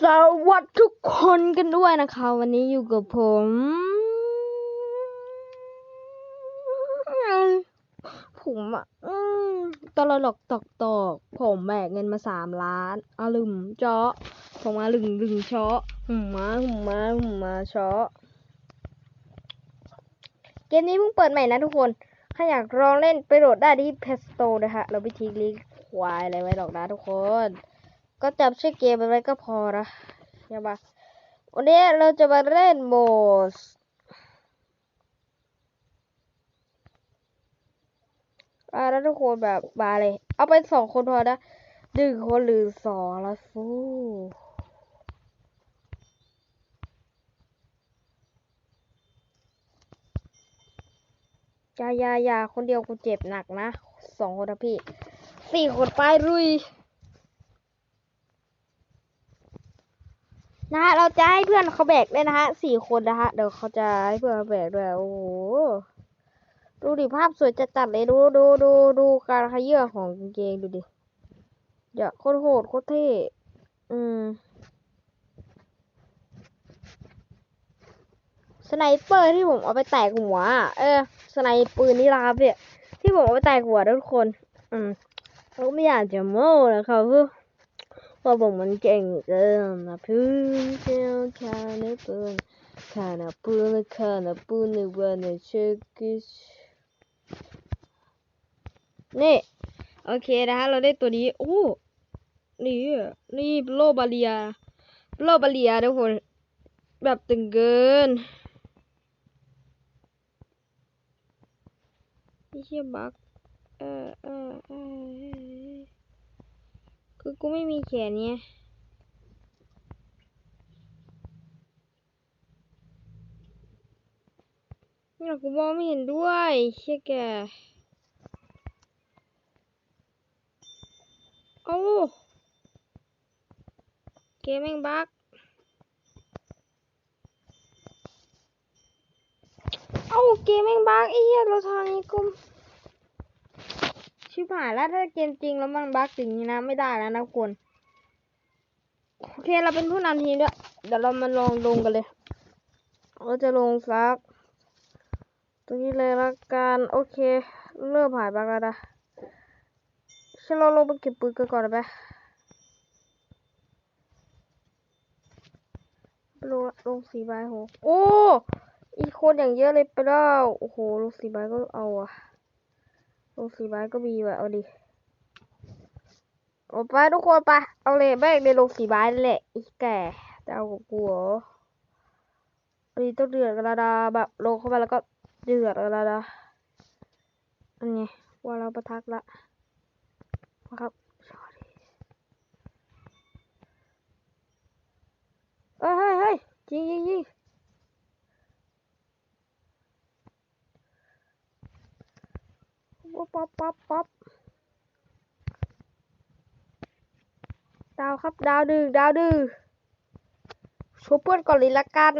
สวัสดีทุกคนกันด้วยนะคะ วันนี้อยู่กับผม ผมอะอืมตลกตอกตอกผมแบกเงินมาสามล้านอาลึมเจาะผมมาลึงลึงเชาะหุ่มมาหุ่มมาหุ่มมาเชาะเกมนี้เพิ่งเปิดใหม่นะทุกคน ถ้าอยากลองเล่นไปโหลดได้ที่เพสโตนะคะเราไปทิ้งลิงก์ควายอะไรไว้หรอกนะทุกคน ก็จับชื่อเกมไปไว้ก็พอนะใช่ปะวันนี้เราจะมาเล่นโหมดอ่าแล้วทุกคนแบบมาเลย เอาไปสองคนพอนะหนึ่งคนหรือสองละฟูอยายายาคนเดียวกูเจ็บหนักนะสองคนนะพี่สี่คนไปลุย นะฮะเราจะให้เพื่อนเขาแบกด้วยนะฮะสี่คนนะฮะเดี๋ยวเขาจะให้เพื่อนเขาแบกด้วยโอ้โหดูดิภาพสวยจัดเลยดูดูดูดูการขยื่อของกางเกงดูดิเดี๋ยวโคตรโหดโคตรเท่อืมสไนเปอร์ที่ผมเอาไปแตกหัว เออสไนปืนนิราบเนี่ยที่ผมเอาไปแตกหัวทุกคน อืมเราไม่อยากจะโม้นะครับ เพื่อว่าผมมันเก่งเกินนะพื้นเที่ยวคาในปืนคานาปืนคานาปืนในวันในเช็กิชนี่ โอเคนะฮะ เราได้ตัวนี้ โอ้ นี่อนี่โลบาเลีย โลบาเลียทุกคน แบบตึงเกินไม่เชี่ยบักเออเออเออ คือกูไม่มีแขนเนี่ยเนี่ยกูมองไม่เห็นด้วยเชี่ยแกเอ้เกมแม่งบักเอ้าเกมแม่งบักไอ้เหี้ยเราทางนี้กู ชิบหายแล้วถ้าเกมจริงแล้วมันบักอย่างนี้นะไม่ได้แล้วนะคนโอเคเราเป็นผู้นำทีมด้วยเดี๋ยวเรามาลองลงกันเลยเราจะลงซัก ตรงนี้เลยละกันโอเค เริ่มหายไปแล้วนะฉันเราลงไปเก็บปืนกันก่อนได้ไหมลงลงสี่ใบโห โอ้ อีกคนอย่างเยอะเลยไปแล้ว โอ้โห ลงสี่ใบก็เอาอะ งสี่ใบก็มีแบบเอาดิเอาไปทุกคนไปเอาเลยแม่งในโรงสีบายนั่นแหละอีแก่จะเอากับกูเหรออันนี้ต้องเดือดกันแล้วนะแบบลงเข้าไปแล้วก็เดือดกันแล้วนะอันไงว่าเราประทักละนะครับเฮ้ยเฮ้ยเฮ้ยยิงยิงยิง ป๊อปป๊อปป๊อปป๊อปดาวครับดาวดื้อดาวดื้อช่วยเพื่อนก่อนเลยละกัน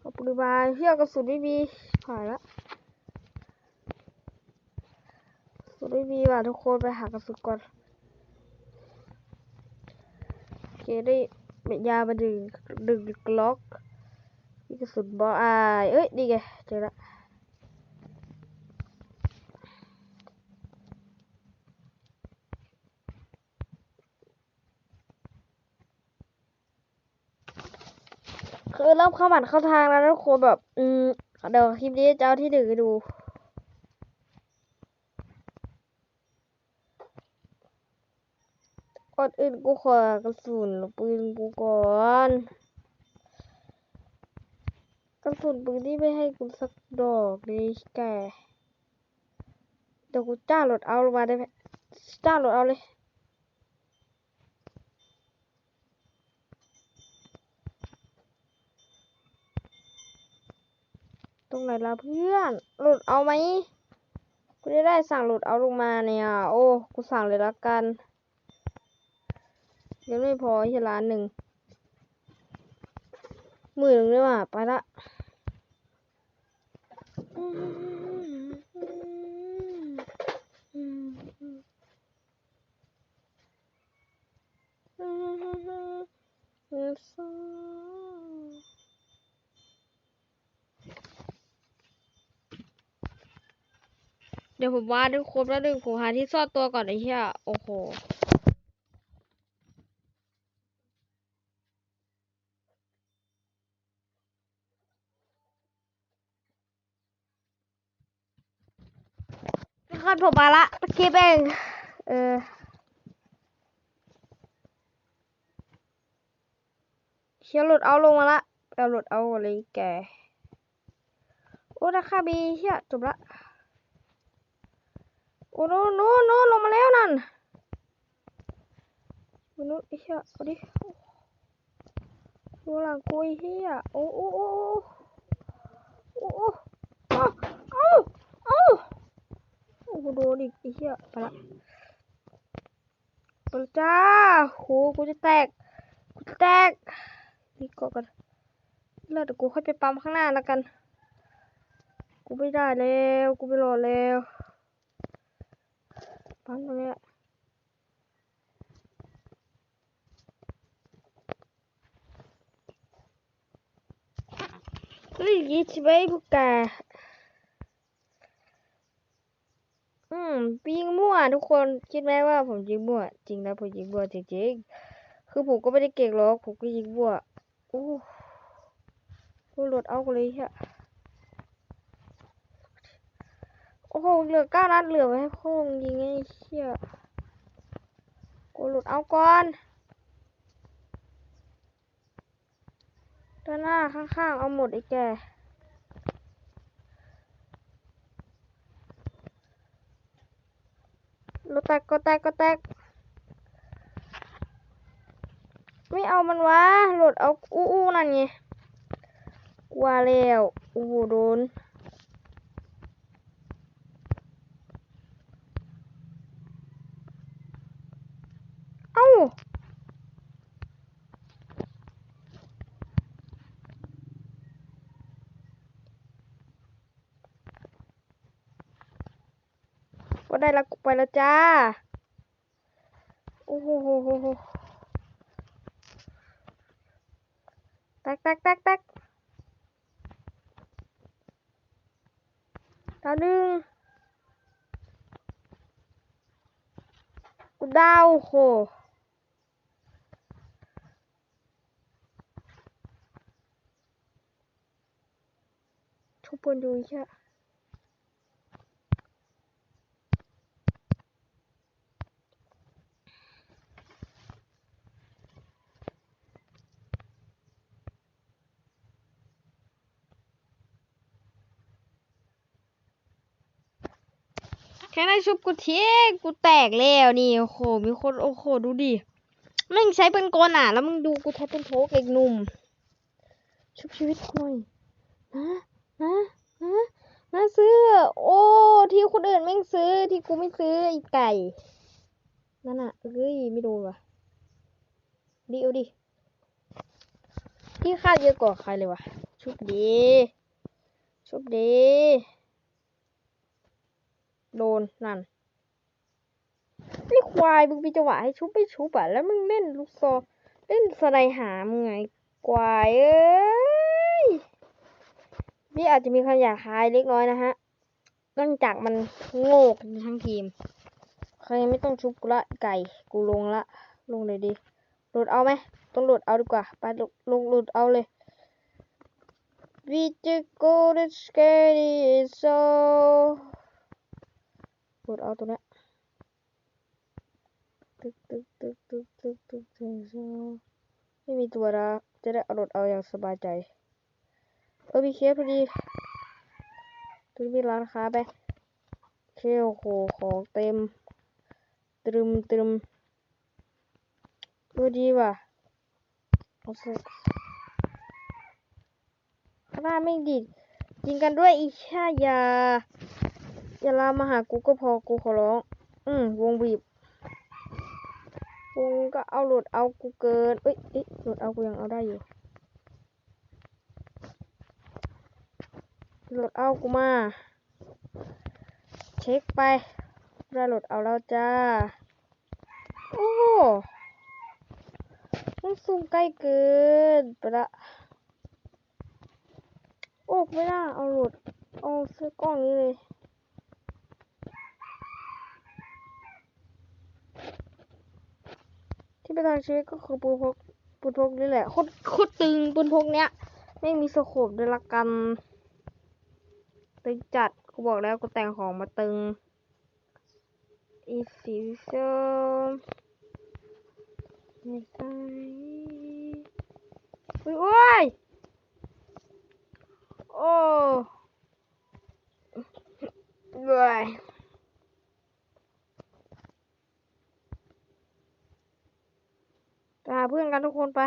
ขอบคุณบายเที่ยวกระสุนไม่มีผ่านละกระสุนไม่มีว่ะทุกคนไปหากระสุนก่อนโอ เคได้เม็ดยามาดึงดึงกล็อกนี่กระสุนบออายเอ้ยนี่ไงเจอละคือเริ่มเข้าหมันเข้าทางแล้วทุกคนแบบ อืมเดี๋ยวคลิปนี้จะเอาที่หนึ่งให้ดู ก่อนอื่นกูขอกระสุนปืนกูก่อนกระสุนปืนที่ไม่ให้กูสักดอกเลยแกเดี๋ยวกูจ้ารถเอาลงมาได้ไหมจ้ารถเอาเลยตรงไหนล่ะเพื่อน หลุดเอาไหม กูจะได้สั่งหลุดเอาลงมาเนี่ย โอ้ กูสั่งเลยละกัน ยังไม่พอที่ร้านหนึ่งหมื่นหนึ่งเลยว่ะไปละเดี๋ยวผมวาดทุกคนแล้วดึงผมหาที่ซ่อนตัวก่อนไอ้เหี้ยโอ้โห ทุกคน ผมมาละตะกี้เองเออเชียร์หลุดเอาลงมาละเอาหลุดเอาอะไรแกโอ้ราคาบีเฮียจบละโอ้โนโนโนลงมาแล้วนั่นโอ้นไอ้เฮียเอาดิดูหลังกูไอ้เฮียโอ้โอ้โอ้โอ้โอ้เอาเอาเอาโอ้ โหโดนอีกไอ้เฮียไปละไปละจ้าโหกูจะแตกกูแตกนี่ก็กันเลิกเดี๋ยวกูค่อยไปปั๊มข้างหน้าแล้วกัน กูไม่ได้แล้วกูไม่รอแล้วปั๊มตรงนี้ยเฮ้ยยีใช่ไหมพวกแก อืมปียิงมั่วทุกคนคิดไหมว่าผมยิงมั่ว จริงนะผมยิงมั่วจริงๆคือผมก็ไม่ได้เก่งหรอกผมก็ยิงมั่วโอ้กูโหลดเอากูเลยฮียโอ้โหเหลือเก้านัดเหลือไว้ให้พ่อมึงยิงไอ้เฮียกูโหลดเอาก่อนด้านหน้าข้างๆเอาหมดไอ้แก รถแตกก็แตกก็แตก ไม่เอามันวะโหลดเอาอู้อู้นั่นไงกลัวแล้วโอ้โหโดน เอ้า ก็ ได้ละกูไปแล้วจ้า โอ้โหโหโหโหแตกตกตกตกดาวหนึ่งกูดาวโหทุกคนดูแค่แค่ได้ชุบกูเทีกูแตกแล้วนี่โอ้โหมีคนโอ้โหดูดิมึงใช้เป็นกลอะ แล้วมึงดูกูใช้เป็นโทกเอกหนุ่ม ชุบชีวิตหน่อยนะนะนะนะซื้อ โอ้ ที่คนอื่นแม่งซื้อที่กูไม่ซื้อไอีไก่ นั่นอะเอ้ยไม่โดนว่ะดิเอาดิที่ค่าเยอะกว่าใครเลยวะชุบดีชุบดี โดนนั่นไอ้ควายมึงมีจังหวะให้ชุบไม่ชุบอะ แล้วมึงเล่นลูกซอเล่นสไลหามึงไงควายเอ้ยนี่อาจจะมีคำหยาบคายเล็กน้อยนะฮะเนื่องจากมันโง่กันทั้งทีมใครไม่ต้องชุบกูละไก่กูลงละ ลงเลยดิหลุดเอาไหมต้องหลุดเอาดีกว่าไปลงหลุดเอาเลย We just go to scary so โหลดเอาตัวเนี้ยตึกตึกตึกตึกตึกตึกตึกไม่มีตัวละจะได้เอาโหลดเอาอย่างสบายใจ เออมีเคสพอดีตัวนี้มีร้านค้าไปเคโอ้โหของเต็ม ตรึมตรึมเออดีว่ะเอาสิข้างหน้าไม่ดีดยิงกันด้วยอีชายา อย่าลามมาหากูก็พอกูขอร้อง อืมวงบีบ วงก็เอาหลุดเอากูเกินเอ้ยเอ้ยหลุดเอากูยังเอาได้อยู่โหลดเอากูมา เช็คไปได้โหลดเอาแล้วจ้า โอ้มันซูมใกล้เกินไปละโอ้ไม่ได้เอาโหลดเอาซื้อกล้องนี้เลย ที่ประทางชีวิตก็คือปืนพกปืนพกนี่แหละโคตรโคตรตึงปืนพกเนี้ยไม่มีสโคปด้วยละกันตึงจัดกูบอกแล้วกูแต่งของมาตึงอีสีส้มไม่ใช่อุ้ยโอ้ยโอ้เบื่อไปหา เพื่อนกันทุกคนไป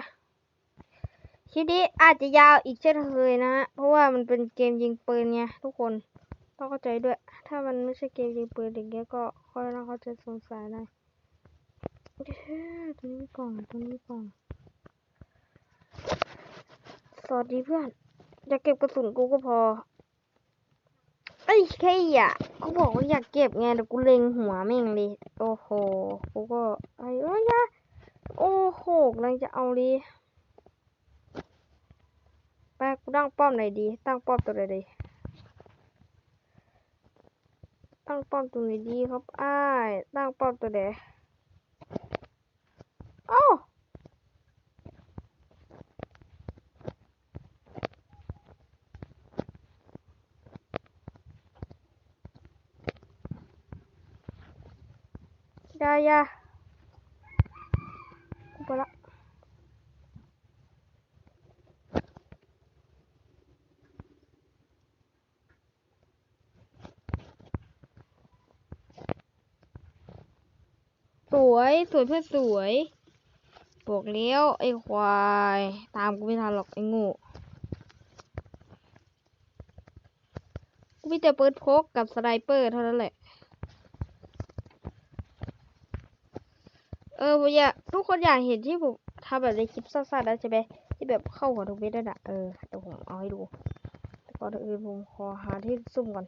คลิปนี้อาจจะยาวอีกเช่นเคยนะฮะเพราะว่ามันเป็นเกมยิงปืนไงทุกคนต้องเข้าใจด้วย ถ้ามันไม่ใช่เกมยิงปืนอย่างเงี้ยก็ค่อยน่าเขาใจะสงสัยหน่อยเฮ้ตัวนี้กล่องตัวนี้กล่องสวัสดีเพื่อนอยากเก็บกระสุนกูก็พอเอ้ยแค่อยากกูบอกว่าอยากเก็บไงแต่กูเล็งหัวแม่งเลยโอ้โหกูก็ไอ้เอ้ยอยา โอ้โหกำลังจะเอาเลยไปกูตั้งป้อมไหนดี ตั้งป้อมตัวไหนดีตั้งป้อมตัวไหนดีครับอ้ายตั้งป้อมตัวไหนเอ้าอย่ายากูไปละ ส วยสวยเพื่อสวยบอกแล้วไอ้ควาย ตามกูไม่ทันหรอกไอ้งูกูมีแต่ปืนพกกับสไนเปอร์เท่านั้นแหละ เออผมอยากทุกคนอยากเห็นที่ผมทำแบบในคลิปสั้นๆนะใช่ไหมที่แบบเข้าหัวทุกเม็ดนั่นน่ะเออเดี๋ยวผมเอาให้ดูแต่ก่อนอื่นผมขอหาที่ซุ่มก่อน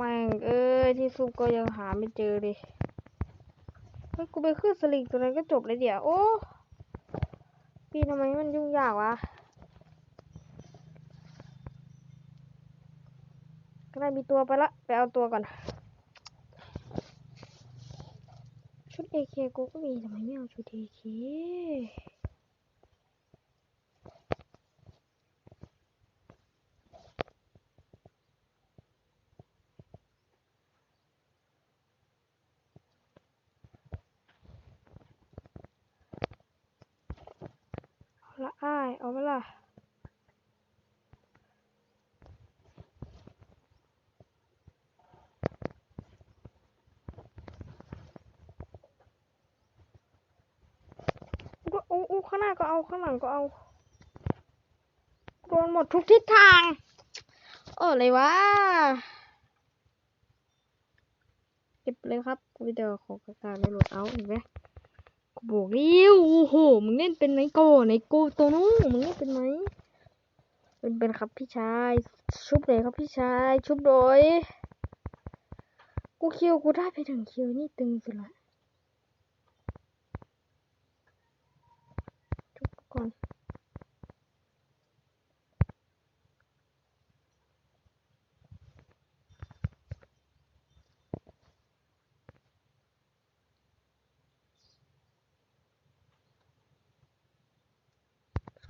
แม่งเอ้ยที่ซุ่มก็ยังหาไม่เจอเลยเฮ้ยกูไปขึ้นสลิงตัวนั้นก็จบเลยเดี๋ยวโอ้ปีนทำไมมันยุ่งยากวะก็ได้มีตัวไปละไปเอาตัวก่อน ชุดเอเคกูก็มีทำไมไม่เอาชุดเอเคเอาละอ้าย เอาไปละก็ อู้อู้ข้างหน้าก็เอาข้างหลังก็เอา โดนหมดทุกทิศทาง เอออะไรวะเก็บเลยครับกูเดี๋ยวขอกระกาในโหลดเอาเห็นไหมกูบอกแล้วโอ้โหมึงเล่นเป็นไหมโกในกูตัวนู้มึงเล่นเป็นไหมเป็นเป็นครับพี่ชายชุบเลยครับพี่ชายชุบโดยกูคิวกูได้ไปถึงคิวนี่ตึงสุดละ ชุบก่อน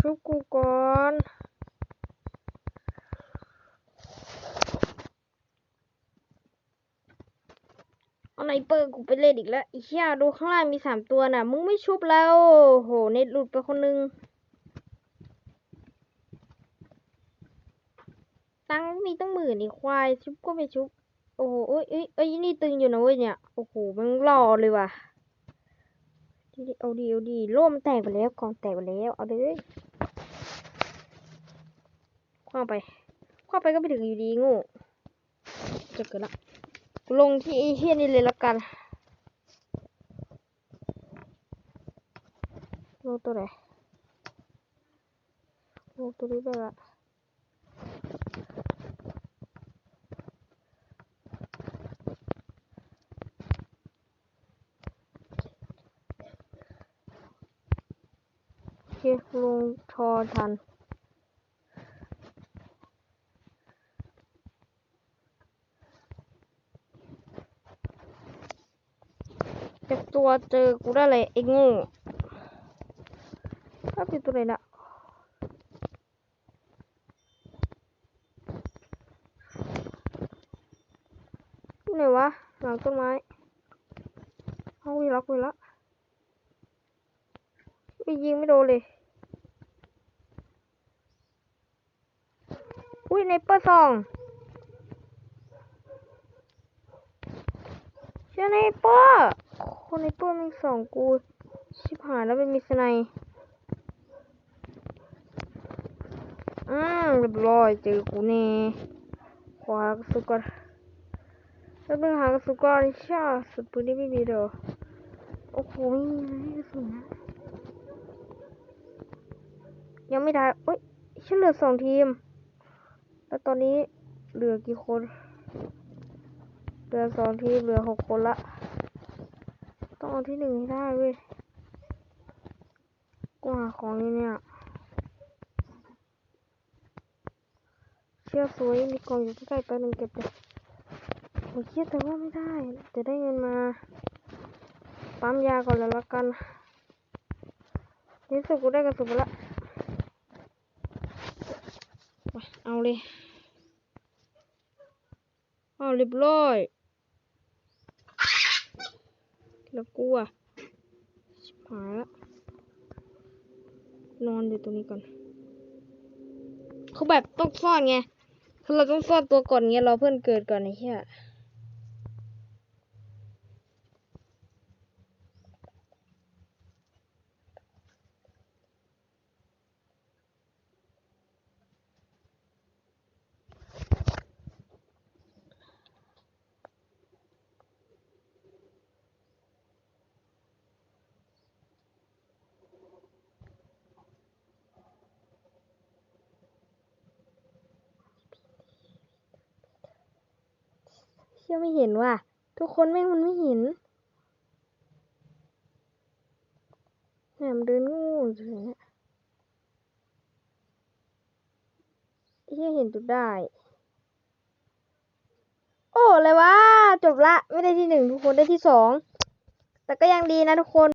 ชุบกูก่อน เอา ไนเปิดกูไปเล่นอีกแล้วไอ้เหี้ยดูข้างล่างมีสามตัวน่ะ มึงไม่ชุบแล้วโหเน็ตหลุดไปคนนึง ตังมีตั้งหมื่นอีควาย ชุบก็ไม่ชุบ โอ้โหเอ้ยเอ้ยเอ้ยนี่ตึงอยู่นะเว้ยเนี่ย โอ้โหมันหล่อเลยว่ะดีดีเอาดีเอาดีร่มแตกไปแล้วกองแตกไปแล้ว เอาเลยคว้างไปคว้างไปก็ไปถึงอยู่ดีงูจะเกิดละ ลงที่ไอ้เฮียนี่เลยละกันลงตัวไหนลงตัวนี้ไปละโอเคลงทอทัน เก็บตั วเจอกูได้เลยไอ้งูถ้าเป็นตัวไหนนะที่ไหนวะ หลังต้นไม้เอาวีล็อกวีล็อกไปยิงไม่โดนเลยอุ้ยในเปอร์ซองเชื่อในเปอร์ คนในเปอร์มีสองกู ชิบหายแล้วไม่มีสไนอืมเรียบร้อยเจอกูแน่ขวากระสุนก่อนแล้วต้องหากระสุนก่อนชาสุดปืนนี่ไม่มีเด้อโอ้โหไม่มีเลยกระสุนนะยังไม่ได้เอ้ยฉันเหลือสองทีม แล้วตอนนี้เหลือกี่คน เหลือสองทีมเหลือหกคนละ ต้องเอาที่หนึ่งให้ได้เว้ยกูหาของนี่เนี่ย เชือกสวยมีกล่องอยู่ใกล้ๆแป๊บนึงเก็บเลยโอ้ยเชี่ยแต่ว่าไม่ได้ จะได้เงินมา ปั๊มยาก่อนแล้วละกันนี่สุกูได้กระสุนละเอาเลยเอาเรียบร้อย แล้วกลัวชิบหายละนอนอยู่ตรงนี้ก่อนเขาแบบต้องซ่อนไงคือเราต้องซ่อนตัวก่อนเงี้ยรอเพื่อนเกิดก่อนไอ้เหี้ย ชื่อไม่เห็นว่ะ ทุกคนแม่งมันไม่เห็นแหมมันเดินงูอยู่เนี่ยเฮียเห็นจุดได้ โอ้เลยวะจบละ ไม่ได้ที่หนึ่งทุกคนได้ที่สอง แต่ก็ยังดีนะทุกคน